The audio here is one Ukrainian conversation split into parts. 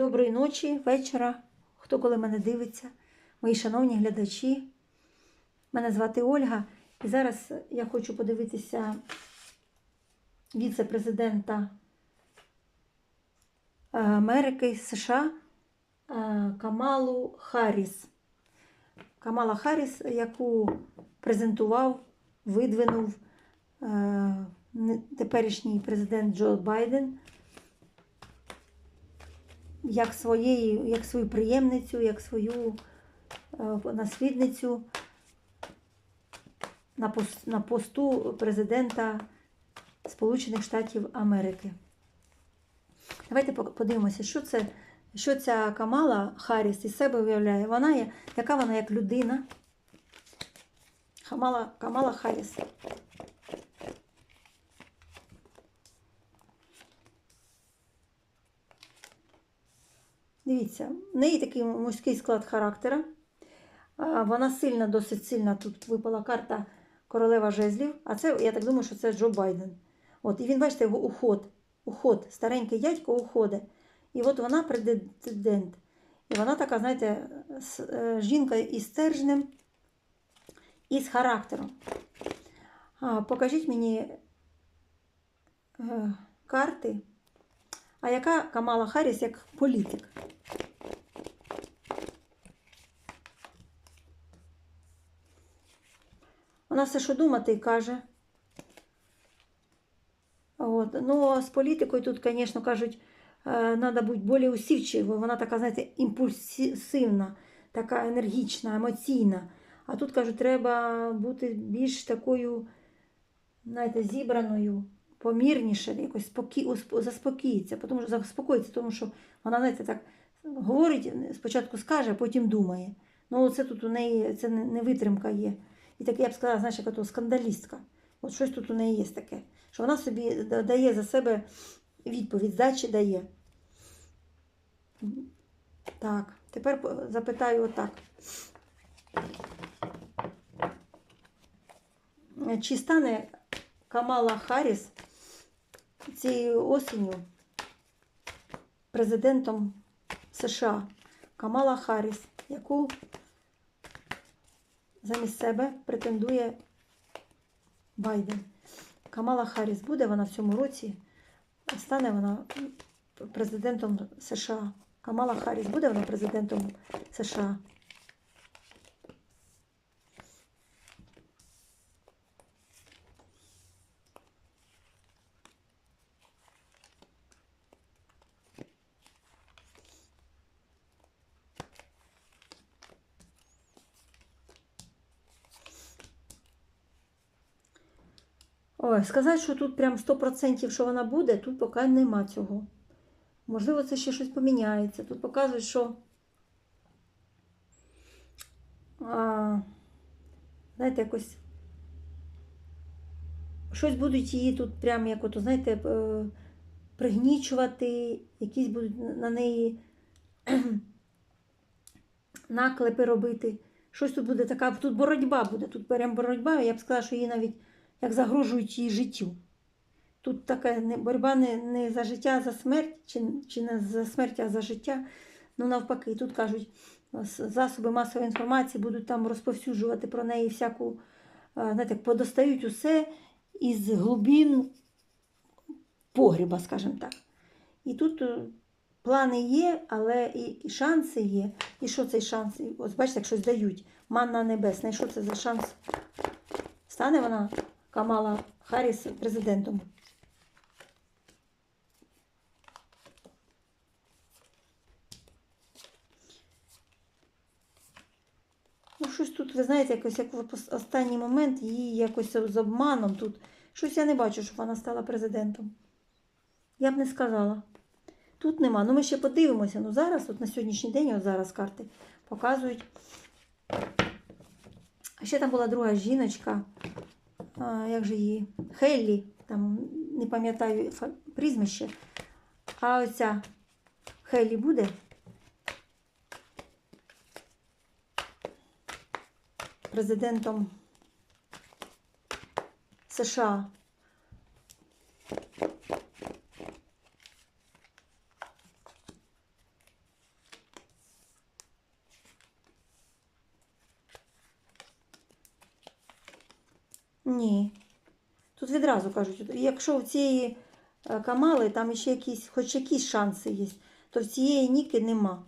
Доброї ночі, вечора, хто коли мене дивиться, мої шановні глядачі. Мене звати Ольга, і зараз я хочу подивитися віце-президента е, Америки США е, Камалу Харріс. Камала Харріс, яку презентував, видвинув е, теперішній президент Джо Байден як, своєї, як свою приємницю, як свою е, наслідницю на, пос- на посту президента Сполучених Штатів Америки. Давайте подивимося, що це, що ця Камала Харріс із себе виявляє. Вона є, яка вона як людина. Камала, Камала Харріс. Дивіться, в неї такий мужський склад характера. Вона сильна, досить сильна. Тут випала карта королева жезлів. А це, я так думаю, що це Джо Байден. От, і він, бачите, його уход. Уход. Старенький дядько уходить. І от вона президент. І вона така, знаєте, е, жінка із стержнем, і з характером. Покажіть мені е, карти. А яка Камала Харріс як політик? Вона все, що думати, каже. От. Ну, з політикою тут, звісно, кажуть, треба бути більш усівчивою. Вона така, знаєте, імпульсивна, така енергічна, емоційна. А тут кажуть, треба бути більш такою, знаєте, зібраною, помірніше, якось спокі... усп- заспокоїться, тому що заспокоїться, тому що вона, знаєте, так говорить, спочатку скаже, а потім думає. Ну, це тут у неї це не витримка є. І таке, я б сказала, знаєш, яка то скандалістка. От щось тут у неї є таке. Що вона собі дає за себе відповідь, здачі дає. Так, тепер запитаю отак. Чи стане Камала Харріс цією осінню президентом США? Камала Харріс, яку замість себе претендує Байден. Камала Харріс буде вона в цьому році, стане вона президентом США. Камала Харріс буде вона президентом США. Ой, сказати, що тут прям 100% що вона буде, тут поки нема цього. Можливо, це ще щось поміняється. Тут показують, що. А, знаєте, якось. Щось будуть її тут прям як ото, знаєте, е, пригнічувати, якісь будуть на неї наклепи робити. Щось тут буде така, тут боротьба буде, тут прям боротьба, я б сказала, що її навіть як загрожують її життю. Тут така боротьба не, не за життя, а за смерть, чи, чи не за смерть, а за життя. Ну, навпаки, тут кажуть, засоби масової інформації будуть там розповсюджувати про неї всяку, е, знаєте, подостають усе із глибин погріба, скажімо так. І тут е, плани є, але і, і шанси є. І що цей шанс? Ось бачите, як щось дають. Манна небесна. І що це за шанс? Стане вона Камала Харріс президентом? Ну, щось тут, ви знаєте, якось як в останній момент її якось з обманом тут. Щось я не бачу, щоб вона стала президентом. Я б не сказала. Тут нема. Ну, ми ще подивимося. Ну, зараз, от на сьогоднішній день, от зараз карти показують. А ще там була друга жіночка. Як же її? Хеллі, там не пам'ятаю прізвище. А оця Хеллі буде? Президентом США. Ні. Тут відразу кажуть, якщо в цієї е, Камали там ще якісь, хоч якісь шанси є, то в цієї Ніки нема.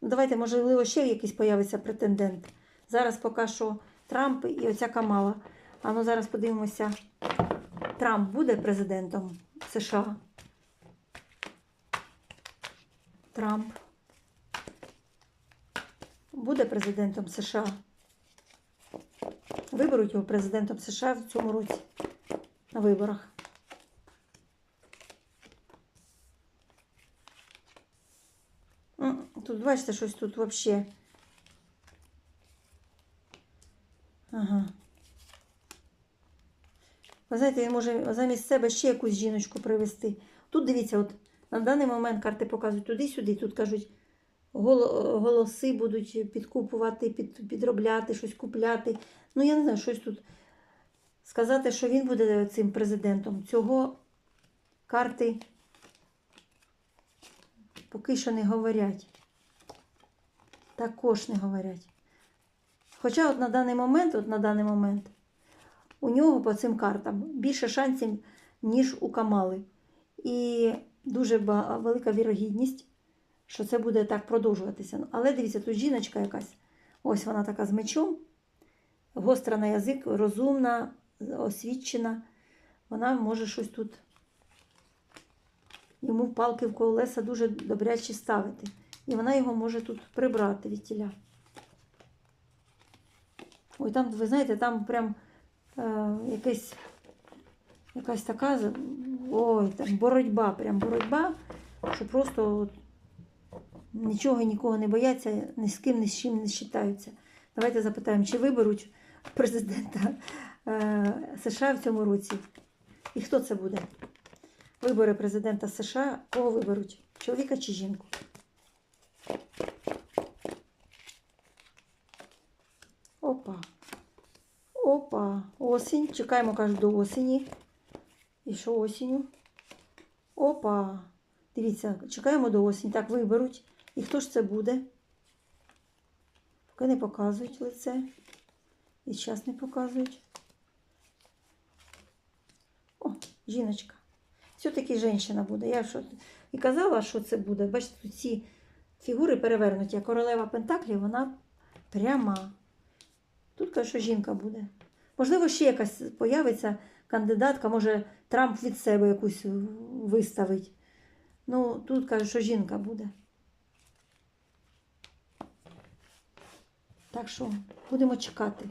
Ну, Давайте, можливо, ще якийсь появиться претендент. Зараз поки що Трамп і оця Камала. А ну зараз подивимося, Трамп буде президентом США. Трамп буде президентом США. Виберуть його президентом США в цьому році на виборах. Тут, бачите, щось тут взагалі. Ага. Ви знаєте, він може замість себе ще якусь жіночку привезти. Тут дивіться, от на даний момент карти показують туди-сюди, тут кажуть, голоси будуть підкупувати, під, підробляти, щось купляти. Ну, я не знаю, щось тут сказати, що він буде цим президентом. Цього карти поки що не говорять. Також не говорять. Хоча от на даний момент, от на даний момент, у нього по цим картам більше шансів, ніж у Камали. І дуже велика вірогідність, що це буде так продовжуватися. Ну, Але дивіться, тут жіночка якась, ось вона така з мечом, гостра на язик, розумна, освічена. Вона може щось тут йому палки в колеса дуже добряче ставити. І вона його може тут прибрати від тіля. Ой, там, ви знаєте, там прям е, якась, якась така, ой, там боротьба, прям боротьба, що просто нічого нікого не бояться, ні з ким, ні з чим не считаються. Давайте запитаємо, чи виберуть президента е, США в цьому році? І хто це буде? Вибори президента США, кого виберуть? Чоловіка чи жінку? Опа. Опа. Осінь. Чекаємо, кажуть, до осені. І що осінню? Опа. Дивіться, чекаємо до осені. Так, виберуть. І хто ж це буде? Поки не показують лице. І час не показують. О, жіночка. Все-таки жінка буде. Я що і казала, що це буде. Бачите, тут ці фігури перевернуті. Королева Пентаклів, вона пряма. Тут каже, що жінка буде. Можливо, ще якась появиться кандидатка, може Трамп від себе якусь виставить. Ну, тут каже, що жінка буде. Так що будемо чекати.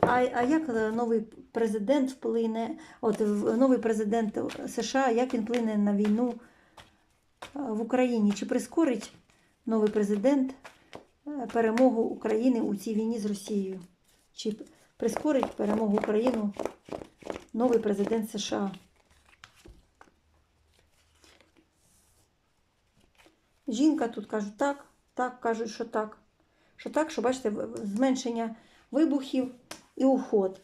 А, а як е, новий президент вплине, от новий президент США, як він вплине на війну е, в Україні? Чи прискорить новий президент е, перемогу України у цій війні з Росією? Чи прискорить перемогу України новий президент США? Жінка тут кажуть так, так, кажуть, що так. Що так, що бачите, зменшення вибухів і уход.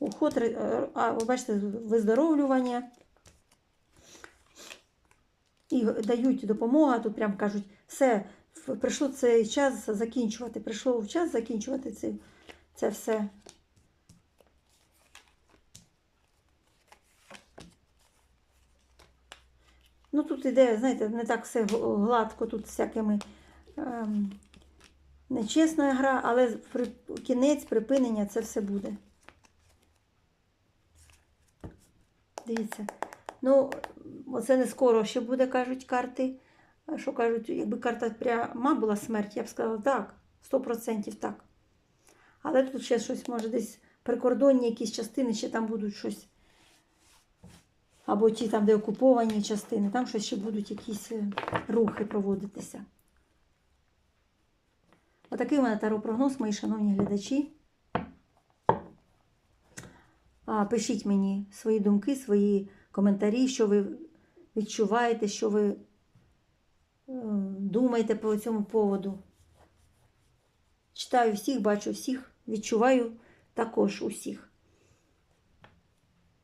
Уход, е, а ви бачите, виздоровлювання. І дають допомогу, тут прям кажуть, все, прийшло цей час закінчувати. Прийшов час закінчувати це, це все. Ну, тут іде, знаєте, не так все гладко, тут всякими ем, нечесна гра, але кінець, припинення це все буде. Дивіться. Ну, оце не скоро ще буде, кажуть карти. Що кажуть, якби карта пряма була смерть, я б сказала так, 100% так. Але тут ще щось, може, десь прикордонні якісь частини, ще там будуть щось. Або ті там, де окуповані частини, там щось ще будуть якісь е, рухи проводитися. Отакий у мене таро-прогноз, мої шановні глядачі. Пишіть мені свої думки, свої коментарі, що ви відчуваєте, що ви е, думаєте по цьому поводу. Читаю всіх, бачу всіх, відчуваю також усіх.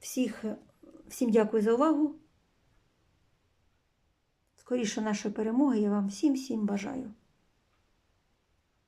Всіх, всім дякую за увагу. Скоріше нашої перемоги я вам всім всім бажаю.